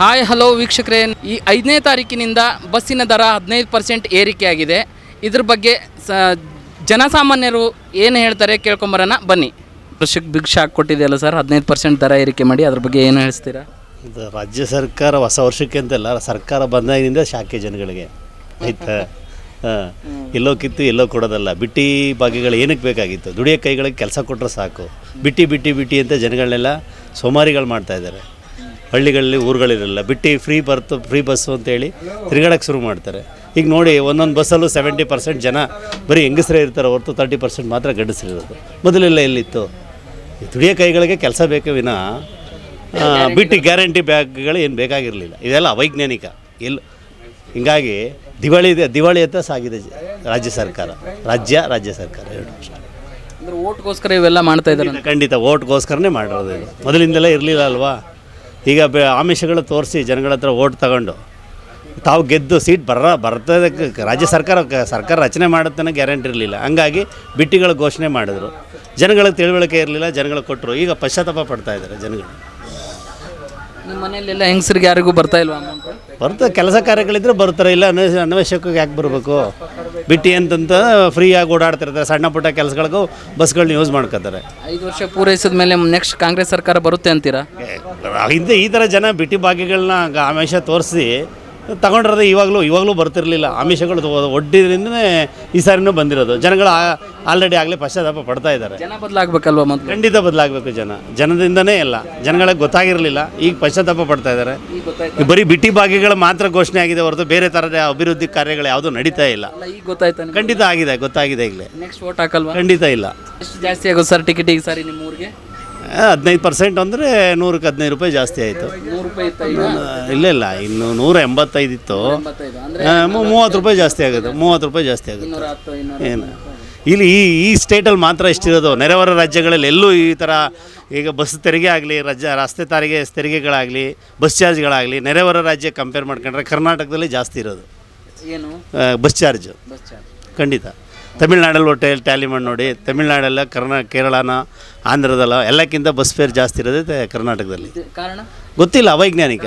Hi hello ವೀಕ್ಷಕರೇ. ಈ ಐದನೇ ತಾರೀಕಿನಿಂದ ಬಸ್ಸಿನ ದರ ಹದಿನೈದು ಪರ್ಸೆಂಟ್ ಏರಿಕೆಯಾಗಿದೆ. ಇದ್ರ ಬಗ್ಗೆ ಸ, ಜನಸಾಮಾನ್ಯರು ಏನು ಹೇಳ್ತಾರೆ ಕೇಳ್ಕೊಂಬರೋಣ, ಬನ್ನಿ. ವರ್ಷಕ್ಕೆ ಬಿಗ್ ಶಾಕ್ ಕೊಟ್ಟಿದೆಯಲ್ಲ ಸರ್ ಹದಿನೈದು ಪರ್ಸೆಂಟ್ ದರ ಏರಿಕೆ ಮಾಡಿ, ಅದ್ರ ಬಗ್ಗೆ ಏನು ಹೇಳ್ತೀರಾ? ಇದು ರಾಜ್ಯ ಸರ್ಕಾರ ಹೊಸ ವರ್ಷಕ್ಕೆ ಅಂತಲ್ಲ ಸರ್ಕಾರ ಬಂದಾಗಿನಿಂದ ಶಾಖೆ ಜನಗಳಿಗೆ. ಆಯ್ತಾ? ಎಲ್ಲೋ ಕಿತ್ತು, ಎಲ್ಲೋ ಕೊಡೋದಲ್ಲ. ಬಿಟ್ಟಿ ಭಾಗ್ಯಗಳು ಏನಕ್ಕೆ ಬೇಕಾಗಿತ್ತು? ದುಡಿಯೋ ಕೈಗಳಿಗೆ ಕೆಲಸ ಕೊಟ್ಟರೆ ಸಾಕು. ಬಿಟ್ಟಿ ಬಿಟ್ಟಿ ಬಿಟ್ಟಿ ಅಂತ ಜನಗಳನ್ನೆಲ್ಲ ಸೋಮಾರಿಗಳು ಮಾಡ್ತಾ ಇದ್ದಾರೆ. ಹಳ್ಳಿಗಳಲ್ಲಿ ಊರುಗಳಿರಲ್ಲ. ಬಿಟ್ಟು ಫ್ರೀ ಬರ್ತು ಫ್ರೀ ಬಸ್ಸು ಅಂತೇಳಿ ತಿರುಗಾಡಕ್ಕೆ ಶುರು ಮಾಡ್ತಾರೆ. ಈಗ ನೋಡಿ ಒಂದೊಂದು ಬಸ್ಸಲ್ಲೂ ಸೆವೆಂಟಿ ಪರ್ಸೆಂಟ್ ಜನ ಬರೀ ಹೆಂಗಸರೇ ಇರ್ತಾರೆ ಹೊರತು ತರ್ಟಿ ಪರ್ಸೆಂಟ್ ಮಾತ್ರ ಗಂಡಸರಿರೋದು. ಮೊದಲೆಲ್ಲ ಎಲ್ಲಿತ್ತು? ದುಡಿಯೋ ಕೈಗಳಿಗೆ ಕೆಲಸ ಬೇಕು ವಿನ. ಬಿಟ್ಟು ಗ್ಯಾರಂಟಿ ಬ್ಯಾಗ್ಗಳು ಏನು ಬೇಕಾಗಿರಲಿಲ್ಲ. ಇದೆಲ್ಲ ಅವೈಜ್ಞಾನಿಕ. ಎಲ್ಲಿ ಹಿಂಗಾಗಿ ದಿವಾಳಿ ದಿವಾಳಿ ಅಂತ ಸಾಗಿದೆ ರಾಜ್ಯ ಸರ್ಕಾರ. ರಾಜ್ಯ ರಾಜ್ಯ ಸರ್ಕಾರ ಎರಡು ಅಂದ್ರೆ ಓಟ್ಗೋಸ್ಕರ ಇವೆಲ್ಲ ಮಾಡ್ತಾ ಇದ್ದಾರೆ ಖಂಡಿತ ಓಟ್ಗೋಸ್ಕರನೇ ಮಾಡಿರೋದು ಇದು. ಮೊದಲಿಂದಲೇ ಇರಲಿಲ್ಲ ಅಲ್ವಾ? ಈಗ ಬೆ ಆಮಿಷಗಳು ತೋರಿಸಿ ಜನಗಳ ಹತ್ರ ಓಟ್ ತಗೊಂಡು. ತಾವು ಗೆದ್ದು ಸೀಟ್ ಬರ ಬರ್ತದಕ್ಕೆ ರಾಜ್ಯ ಸರ್ಕಾರ ಸರ್ಕಾರ ರಚನೆ ಮಾಡುತ್ತಾನೆ ಗ್ಯಾರಂಟಿ ಇರಲಿಲ್ಲ. ಹಂಗಾಗಿ ಬಿಟ್ಟಿಗಳ ಘೋಷಣೆ ಮಾಡಿದ್ರು. ಜನಗಳಿಗೆ ತಿಳುವಳಿಕೆ ಇರಲಿಲ್ಲ ಜನಗಳಿಗೆ ಕೊಟ್ಟರು. ಈಗ ಪಶ್ಚಾತ್ತಾಪ ಪಡ್ತಾ ಇದ್ದಾರೆ ಜನಗಳು. ನಿಮ್ಮ ಮನೆಯಲ್ಲೆಲ್ಲ ಹೆಂಗಸರಿಗೆ ಯಾರಿಗೂ ಬರ್ತಾ ಇಲ್ವಾ ಅಮೌಂಟ್ ಬರ್ತದೆ. ಕೆಲಸ ಕಾರ್ಯಗಳಿದ್ರೆ ಬರ್ತಾರೆ ಇಲ್ಲ ಅನ್ವೇಷಕ್ಕೆ ಯಾಕೆ ಬರಬೇಕು? ಬಿಟ್ಟು ಅಂತಂತ ಫ್ರೀಯಾಗಿ ಓಡಾಡ್ತಿರ್ತಾರೆ. ಸಣ್ಣ ಪುಟ್ಟ ಕೆಲಸಗಳಿಗೂ ಬಸ್ಗಳನ್ನ ಯೂಸ್ ಮಾಡ್ಕೋತಾರೆ. ಐದು ವರ್ಷ ಪೂರೈಸಿದ ಮೇಲೆ ನೆಕ್ಸ್ಟ್ ಕಾಂಗ್ರೆಸ್ ಸರ್ಕಾರ ಬರುತ್ತೆ ಅಂತೀರಾ? ಹಿಂದೆ ಈ ಥರ ಜನ ಬಿಟ್ಟಿ ಭಾಗ್ಯಗಳನ್ನ ಆಮೇಶ ಆಮಿಷ ತೋರಿಸಿ ತಗೊಂಡಿರೋದು ಇವಾಗಲೂ ಇವಾಗಲೂ ಬರ್ತಿರಲಿಲ್ಲ. ಆಮಿಷಗಳು ಒಡ್ಡಿದ್ರಿಂದನೇ ಈ ಸಾರಿನೂ ಬಂದಿರೋದು. ಜನಗಳು ಆಲ್ರೆಡಿ ಆಗಲೇ ಪಶ್ಚಾತ್ತಾಪ ಪಡ್ತಾ ಇದ್ದಾರೆ. ಜನ ಬದಲಾಗಬೇಕಲ್ವ ಮತ್ತು ಖಂಡಿತ ಬದಲಾಗಬೇಕು ಜನ. ಜನದಿಂದನೇ ಇಲ್ಲ. ಜನಗಳಿಗೆ ಗೊತ್ತಾಗಿರಲಿಲ್ಲ. ಈಗ ಪಶ್ಚಾತ್ತಾಪ ಪಡ್ತಾ ಇದ್ದಾರೆ. ಬರೀ ಬಿಟ್ಟಿ ಭಾಗ್ಯಗಳು ಮಾತ್ರ ಘೋಷಣೆ ಆಗಿದೆ ಹೊರತು ಬೇರೆ ಥರದ ಅಭಿವೃದ್ಧಿ ಕಾರ್ಯಗಳು ಯಾವುದೂ ನಡೀತಾ ಇಲ್ಲ. ಈಗ ಗೊತ್ತಾಯ್ತಾನೆ ಖಂಡಿತ ಆಗಿದೆ ಗೊತ್ತಾಗಿದೆ ಈಗಲೇ. ನೆಕ್ಸ್ಟ್ ವೋಟ್ ಹಾಕಲ್ವಾ? ಖಂಡಿತ ಇಲ್ಲ. ಎಷ್ಟು ಜಾಸ್ತಿ ಆಗೋದು ಸರ್ ಟಿಕೆಟ್ ಈಗ ಸರಿ ನಿಮ್ಮ ಊರಿಗೆ? ಹದಿನೈದು ಪರ್ಸೆಂಟ್ ಅಂದರೆ ನೂರಕ್ಕೆ ಹದಿನೈದು ರೂಪಾಯಿ ಜಾಸ್ತಿ ಆಯಿತು. ನೂರು ರೂಪಾಯಿ ಇತ್ತ ಈಗ ಇಲ್ಲ ಇಲ್ಲ ಇನ್ನು ನೂರ ಎಂಬತ್ತೈದು ಇತ್ತು. ಎಂಬತ್ತೈದು ಅಂದರೆ ಆ, ಮೂ- ಮೂವತ್ತು ರೂಪಾಯಿ ಜಾಸ್ತಿ ಆಗುತ್ತೆ ಮೂವತ್ತು ರೂಪಾಯಿ ಜಾಸ್ತಿ ಆಗುತ್ತೆ. ಇನ್ನೂರ ಹತ್ತು ಇನ್ನೂರ ಏನು ಇಲ್ಲಿ ಈ ಈ ಸ್ಟೇಟಲ್ಲಿ ಮಾತ್ರ ಇಷ್ಟಿರೋದು. ನೆರೆಹೊರ ರಾಜ್ಯಗಳಲ್ಲಿ ಎಲ್ಲೂ ಈ ಥರ ಈಗ ಬಸ್ ತೆರಿಗೆ ಆಗಲಿ ರಾಜ್ಯ ರಸ್ತೆ ಸಾರಿಗೆ ತೆರಿಗೆಗಳಾಗಲಿ ಬಸ್ ಚಾರ್ಜ್ಗಳಾಗಲಿ ನೆರೆಹೊರ ರಾಜ್ಯ ಕಂಪೇರ್ ಮಾಡ್ಕೊಂಡ್ರೆ ಕರ್ನಾಟಕದಲ್ಲಿ ಜಾಸ್ತಿ ಇರೋದು. ಏನು? ಆ, ಬಸ್ ಚಾರ್ಜ್. Bus charge. ಖಂಡಿತ. ತಮಿಳ್ನಾಡಲ್ಲಿ ಒಟ್ಟೆ ಟ್ಯಾಲಿ ಮಾಡಿ ನೋಡಿ. ತಮಿಳ್ನಾಡೆಲ್ಲ ಕರ್ನಾ ಕೇರಳನ ಆಂಧ್ರದಲ್ಲ ಎಲ್ಲಕ್ಕಿಂತ ಬಸ್ ಫೇರ್ ಜಾಸ್ತಿ ಇರೋದೇ ಕರ್ನಾಟಕದಲ್ಲಿ. ಕಾರಣ? ಗೊತ್ತಿಲ್ಲ ಅವೈಜ್ಞಾನಿಕ.